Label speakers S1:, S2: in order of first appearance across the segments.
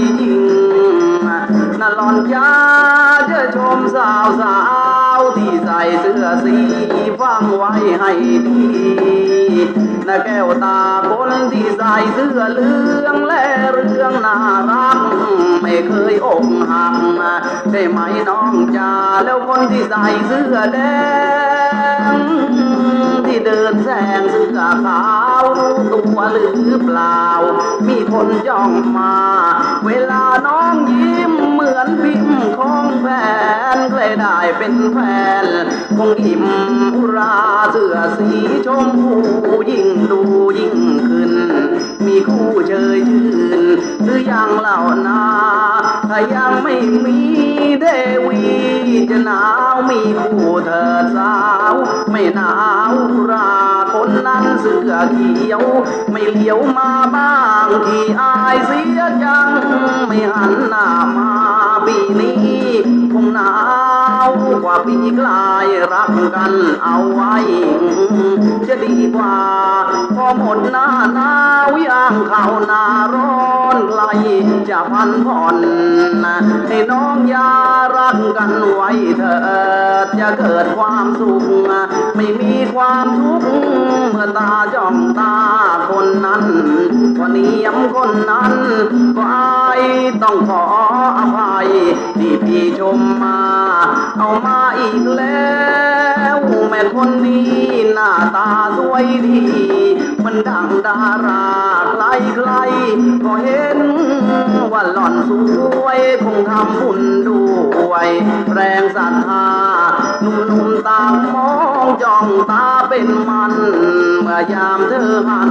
S1: ยิ่งน่ะหลอนจ้าจะชมสาวสาวที่ใส่เสื้อสีฟังไว้ให้ดีน่ะแก้วตาคนที่ใส่เสื้อเหลืองและเรื่องน่ารัก ไม่เคยอกหักใช่ไหมน้องจ้าแล้วคนที่ใส่เสื้อแดง เดินแซงเสื้อขาวรู้ตัวหรือเปล่า มีคนย่องมา เวลาน้องยิ้มเหมือนพิมพ์ของแฟนใครได้เป็นแฟนคงอิ่มอุราเสื้อสีชมพูยิ่งดูยิ่งขึ้น มีค เชยชื่นหรือยังเหล่านาถ้ายังไม่มีเดวีจะหนาวมีผู้เธอสาว ไม่หนาวราคนนั้นเสื้อเขียว ไม่เลี้ยวมาบ้างที่อายเสียจัง ไม่หันหน้ามา ปีนี้คงหนาวกว่าปีกลายรักกันเอาไว้ จะดีกว่า พอหมดหน้าหนาวย่างเข้าหน้าร้อนไกลจะพันผ่อนให้น้องยารักกันไว้เถิดจะเกิดความสุขไม่มีความทุกข์เมื่อตาจ้องตาคนนั้น ก็เนียมคนนั้นก็อายต้องขออภัยที่พี่ชมมา เอามาอีกแล้วแม่คนนี้หน้าตาสวยดี มันดังดาราใครใครก็เห็น ว่าหล่อนสวยคงทำบุญด้วย แรงศรัทธา หนุ่มๆต่างมองจ้องตาเป็นมัน เมื่อยามเธอหัน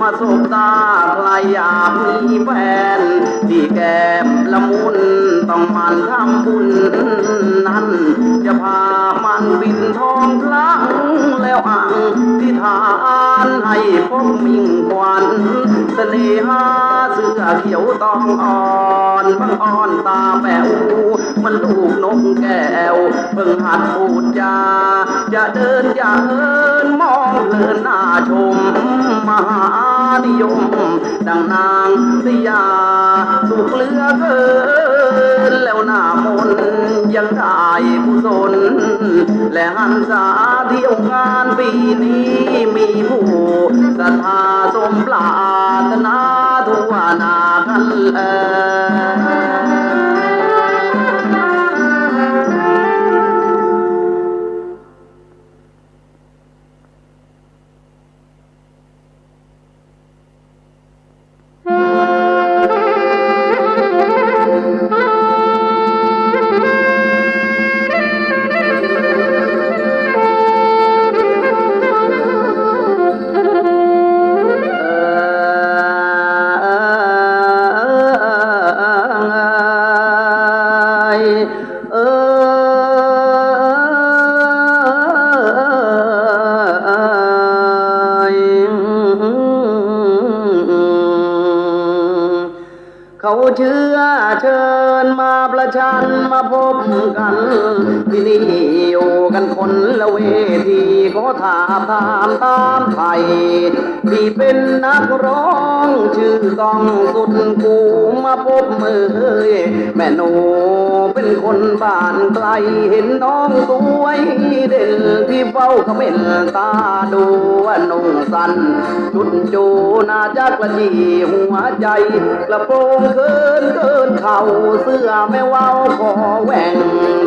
S1: มาสบตาใครอยากมีแฟน ที่แก้มละมุนต้องมันทำบุญ ให้พบมิ่งควันเสน่หาเสื้อเขียวตองอ่อนบังอ่อนตาแป๋วมันลูกนกแก้วเพิ่งหัดพูดจาจะเดินอย่าเอินมองเพลินหน้าชมมหานิยม ดังนางสยาสุขเลือเกิน และหันษาเที่ยวงานปีนี้มีผู้ศรัทธาสมปรารถนาทั่วนากันเออ เขาเชื่อเชิญมาประชันมาพบกัน ที่นี่อยู่กันคนละเวทีขอถามถามตามไทยที่เป็นนักร้อง ชื่อกองสุดกูมาพบมือแม่หนูเป็นคนบ้านไกลเห็นน้องสวยเด่นที่เฝ้าเขม็นตาดูว่า นุ่งสันจุดจูนาจักละจีหัวใจ กระโปรงเกินเกินเข่าเสื้อแม่เว้าคอแหว่ง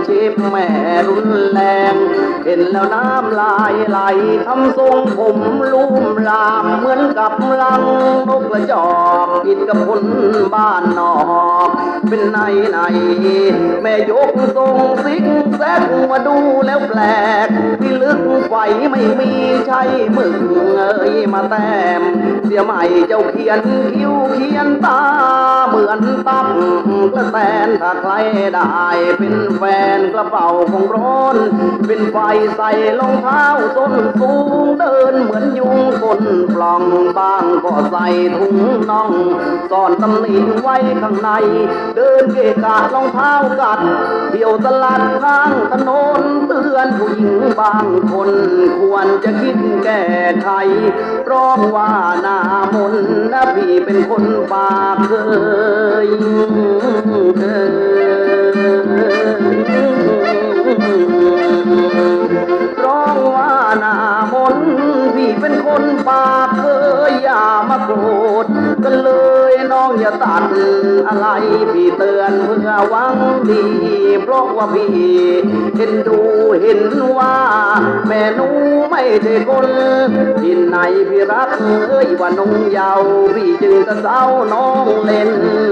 S1: ชิบแม่รุนแรง เห็นแล้วน้ำลายไหลทำทรงผมลุ่มลามเหมือนกับลังนกกระจอกผิดกับคนบ้านนอก เป็นไหนไหนแม่ยกทรงซิกแซกมาดูแล้วแปลก ไฟไม่มีใช่มึงเอ้ยมาแต้ม สียใหม่เจ้าเขียนคิ้วเขียนตา เหมือนตับกระแตนถ้าใครได้เป็นแฟนกระเป๋าของร้อน เป็นไฟใส่รองเท้าส้นสูงเดินเหมือนยุงคนปล่องบางก็ใส่ถุงน่องซ่อนตำหนิไว้ข้างใน เดินเกะกะรองเท้ากัดเที่ยวตลาดข้างถนนเตือนผู้หญิงบางคน ควรจะคิดแก้ไขเพราะว่าหน้ามนนะพี่เป็นคนปากเคยเออ ว่าหน้ามนพี่เป็นคนปากเคยอย่ามาโกรธกันเลยน้องอย่าตัดอะไรพี่เตือนเพื่อหวังดีเพราะว่าพี่เห็นดูเห็นว่า แม่หนูไม่ใช่คนที่ไหนพี่รักเอ้ยว่านุ่งเยาวพี่จึงจะเศร้าน้องเล่นพี่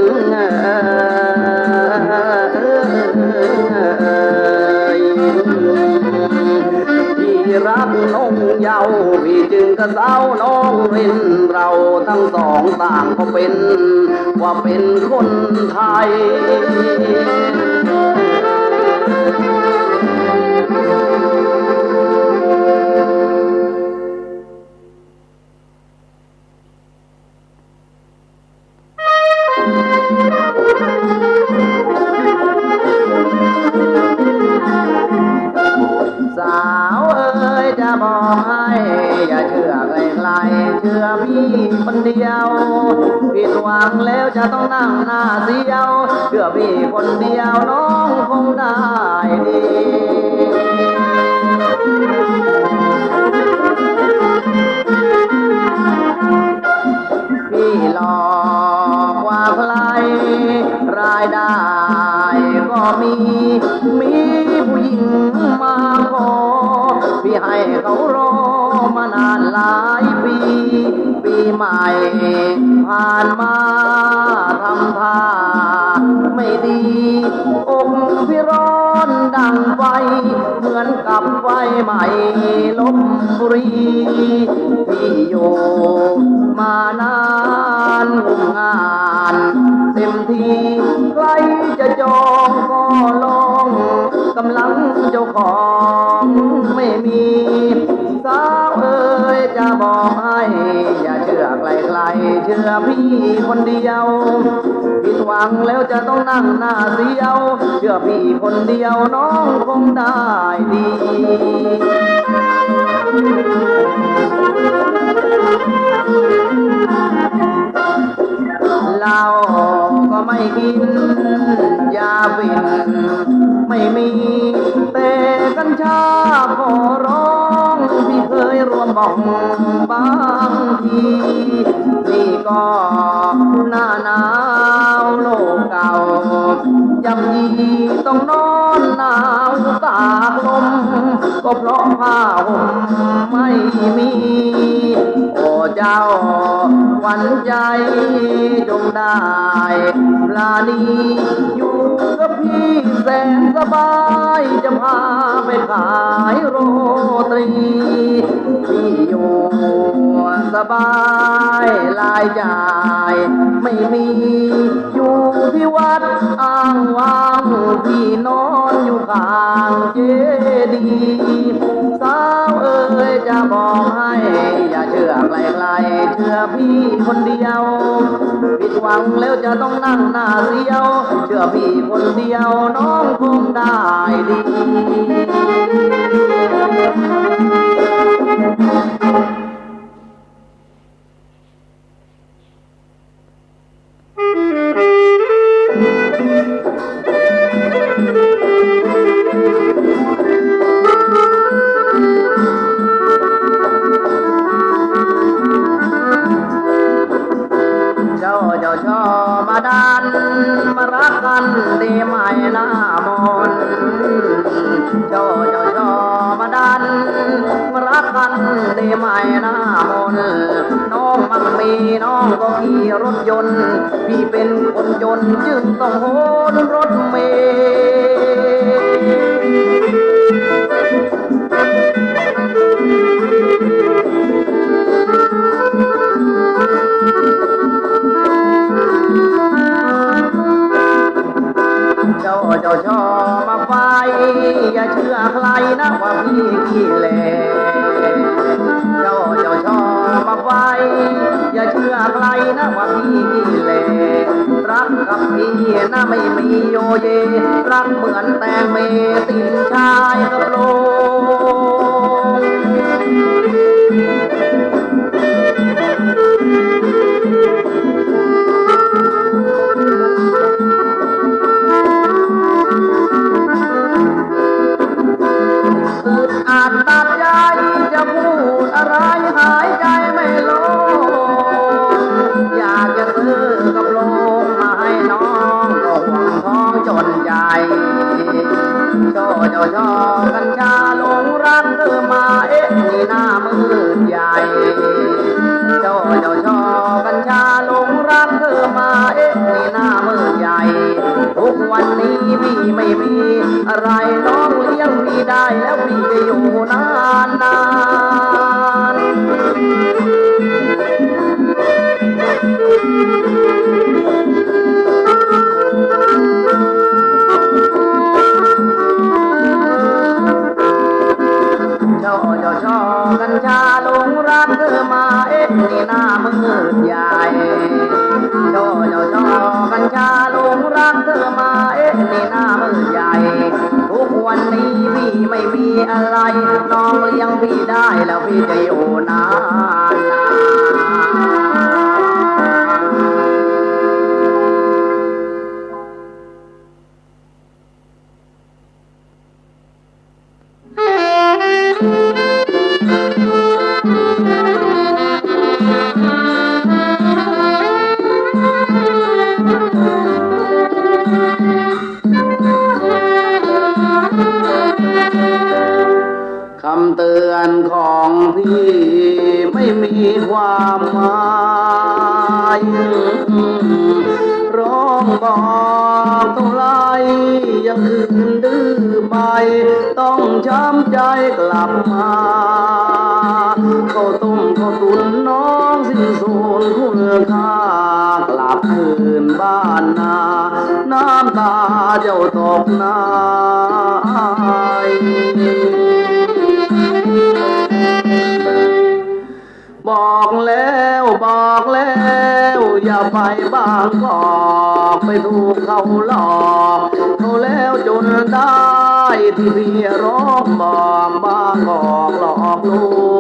S1: รักน้องเยาวพี่จึงกระเซ้าน้องเล่นเราทั้งสองต่างก็เป็น ว่าเป็นคนไทย คนเดียวผิดหวังแล้วจะต้องนั่งหน้าเสียวเชื่อพี่คนเดียวน้องคงได้ดีพี่หลอกว่าใครรายได้ก็มี มีผู้หญิงมาขอพี่ให้เขารอ ใหม่ ผ่านมาทำท่าไม่ดีอกพี่ร้อนดังไฟเหมือนกับไฟใหม่ลบบุรีพี่อยู่มานานหุ่มงานเต็มทีใครจะจองก็ลองกำลังเจ้าของไม่มีสาวเอ๋ยจะบอกให้ ๆเชื่อพี่คนเดียวผิดหวังแล้วจะต้องนั่งหน้าเสียวเชื่อพี่คนเดียวน้องคงได้ดีเราก็ไม่กินยาฟิน ไม่มีแต่กัญชาขอร้อง พี่เคยรวมบ้องบางที นี่ก็หน้าหนาวโลกเก่ายำยีต้องนอนหนาวตากลม ก็เพราะผ้าห่มไม่มี โอ้เจ้าหวันใจจงได้ลานีอยู่ แสนสบายจะพาไปขายโรตรีพี่อยู่สบายรายจ่าย ไม่มีอยู่ที่วัดอ้างว่างพี่นอนอยู่ข้างเจดีย์สาวเอ๋ยจะบอกให้ อย่าเชื่อใครๆเชื่อพี่คนเดียว หวังแล้วจะต้องนั่งหน้าเสียว เชื่อพี่คนเดียวน้องคงได้ดี ดันมารักกันดีไหมหน้ามนต์เจ้าเจ้าชอมาดันมารักกันดีไหมหน้ามนน้องมันมีน้องก็ขี่รถยนต์ พี่เป็นคนจนจึงต้องโหนรถเมล์ ขี้เหล่เจ้าเจ้าชอมาไว้อย่าเชื่อใครนะว่าพี่ขี้เหล่รักกับพี่นะไม่มีโยเย รักเหมือนแตงเมตินชายกับโล โชเจ้าชอกัญชาหลงรักเธอมาเอ๊ะนี่หน้ามืดใหญ่โชเจ้าชอกัญชาหลงรักเธอมาเอ๊ะนี่หน้ามืดใหญ่ ทุกวันนี้พี่ไม่มีอะไรน้องเลี้ยงพี่ได้แล้วพี่จะอยู่นานนา พี่ได้แล้วพี่จะอยู่ ความหมายร้องบอกเท่าไรยังคืนดื้อไป ต้องช้ำใจกลับมาข้าต้มข้าตุนน้องสิ้นสูญคุณค่ากลับคืนบ้านนา น้ำตาเจ้าตกนบอ ไปบางกอกไปถูกเขาหลอกเขาแล้วจนได้ที่พี่ร้องบอกบางกอกหลอกล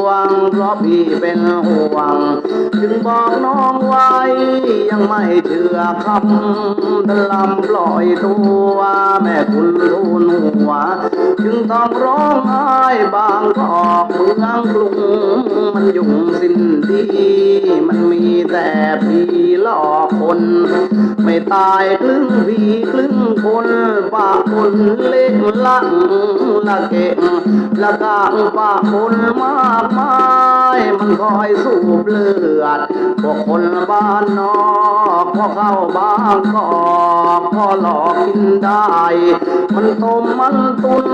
S1: วงเพราะพี่เป็นห่วง จึงบอกน้องไว้ ยังไม่เชื่อคำทลำปล่อยตัวแม่คุณทูลหัว จึงต้องร้องไห้บางกอกเมืองกรุงมันยุ่งสิ้นดี มันมีแต่ผีหลอกคน ไม่ตายครึ่งผีครึ่งคนปากคนเล็กลังละเก่งละกางปากคนมากมายมันคอยสูบเลือดพวกคนบ้านนอกพอเข้าบ้างกอกพอหลอกกินได้ มันต้มมันตุน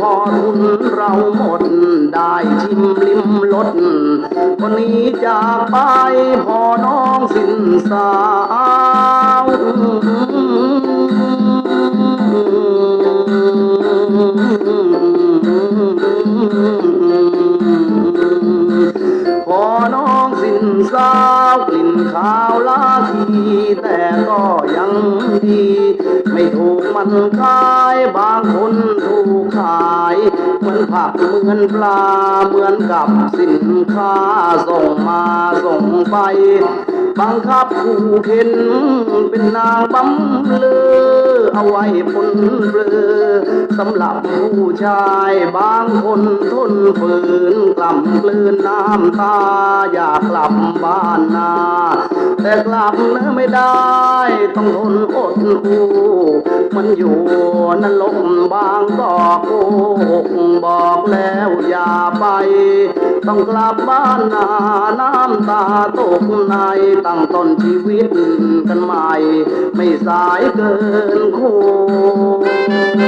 S1: พอทุนเราหมดได้ชิมลิมรสวันนี้จากไปพอน้องสิ้นสาวพอน้องสิ้นสาวกลิ่นขาวลาทีแต่ก็ยังดี ไม่ถูกมันขายบางคนถูกขาย เหมือนผักเหมือนปลาเหมือนกับสินค้าส่งมาส่งไป บังคับขู่เข็นเป็นนางบำเลอเอาไว้ปนเบลอสำหรับผู้ชายบางคนทนฝืนกล่ำกลืนน้ำตาอยากกลับบ้านนา แต่กลับเนื้อไม่ได้ ต้องทนอดอูมันอยู่นรกบางกอกบอกแล้วอย่าไป ต้องกลับบ้านนาน้ำตาตกในตั้งต้นชีวิตกันใหม่ ไม่สายเกินควร